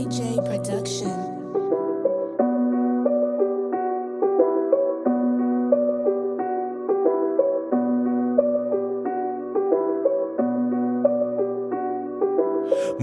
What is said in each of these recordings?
YJ Production.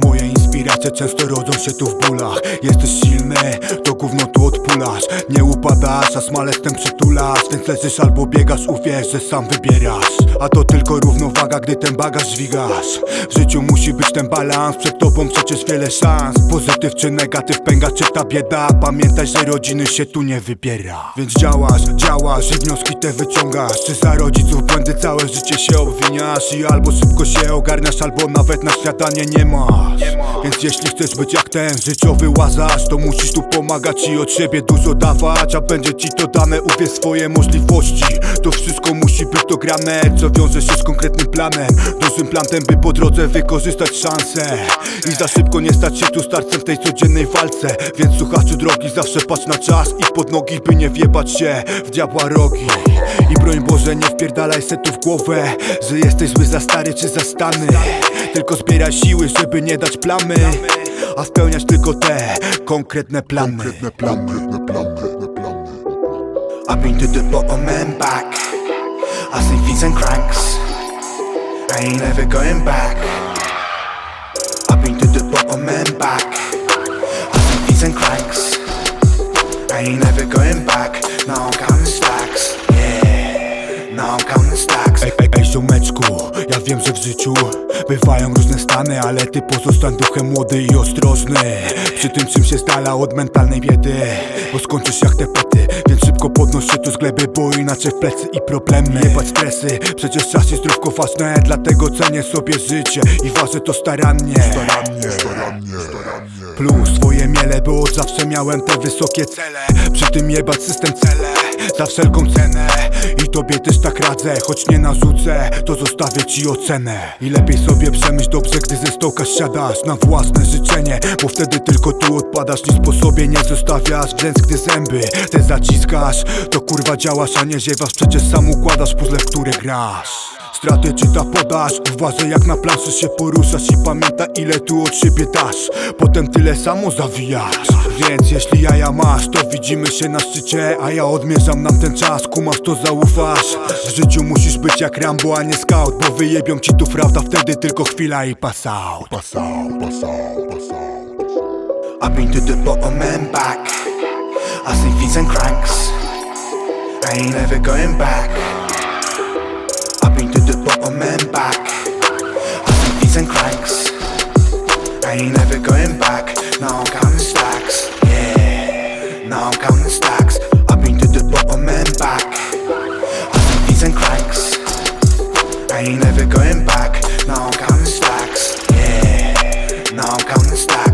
Moja inspiracja Sytuacje często rodzą się tu w bólach. Jesteś silny, to gówno tu odpulasz. Nie upadasz, a smalestem przytulasz Więc leżysz albo biegasz, uwierz, że sam wybierasz. A to tylko równowaga, gdy ten bagaż dźwigasz. W życiu musi być ten balans Przed tobą przecież wiele szans. Pozytyw czy negatyw, pęga czy ta bieda. Pamiętaj, że rodziny się tu nie wybiera. Więc działasz, działasz i wnioski te wyciągasz. Czy za rodziców błędy całe życie się obwiniasz? I albo szybko się ogarniasz, albo nawet na śniadanie nie masz Więc jeśli chcesz być jak ten życiowy łazarz To musisz tu pomagać i od siebie dużo dawać A będzie ci to dane, uwierz swoje możliwości. To wszystko musi być dograne, co wiąże się z konkretnym planem. Dużym planem, by po drodze wykorzystać szansę I za szybko nie stać się tu starcem w tej codziennej walce. Więc słuchaczu drogi, zawsze patrz na czas i pod nogi By nie wjebać się w diabła rogi. I broń Boże nie wpierdalaj se tu w głowę Że jesteś zły za stary czy za stany. Tylko zbieraj siły, żeby nie dać plamy A spełniać tylko te konkretne plany I've been to the bottom and back. I see fees and cranks. I ain't ever going back. I've been to the bottom and back. I see fees and cranks. I ain't ever going back. Now I'm counting stacks. Now I'm counting stacks. Ej, ej, ej, ziomeczku, ja wiem, że w życiu bywają różne stany Ale ty pozostań duchem młody i ostrożny. Przy tym czym się z dala od mentalnej biedy Bo skończysz jak te pety Więc szybko podnoś się tu z gleby Bo inaczej w plecy i problemy. Jebać stresy, przecież czas i zdrówko ważne Dlatego cenię sobie życie i ważę to starannie. Starannie, Plus swoje miele, bo od zawsze miałem te wysokie cele. Przy tym jebać system cele za wszelką cenę. I tobie też tak radzę, choć nie narzucę To zostawię ci ocenę. I lepiej sobie przemyśl dobrze, gdy ze stołka siadasz Na własne życzenie, bo wtedy tylko tu odpadasz Nic po sobie nie zostawiasz, więc gdy zęby te zaciskasz To kurwa działasz, a nie ziewasz. Przecież sam układasz puzzle, w które grasz Straty czy ta podasz Uważaj jak na planszy się poruszasz I pamiętaj ile tu od siebie dasz. Potem tyle samo zawijasz. Więc jeśli jaja masz To widzimy się na szczycie A ja odmierzam nam ten czas. Kumasz to zaufasz. W życiu musisz być jak Rambo a nie scout Bo wyjebią ci tu prawda Wtedy tylko chwila i pass out. Pass out, pass out, pass out. I've been to the bottom and back. I see fees and cranks. I ain't ever going back. coming back. Now I'm counting stacks. Yeah, now I'm counting stacks. I've been to the bottom and back. I see these and cracks. I ain't never going back. Now I'm counting stacks. Yeah, now I'm counting stacks.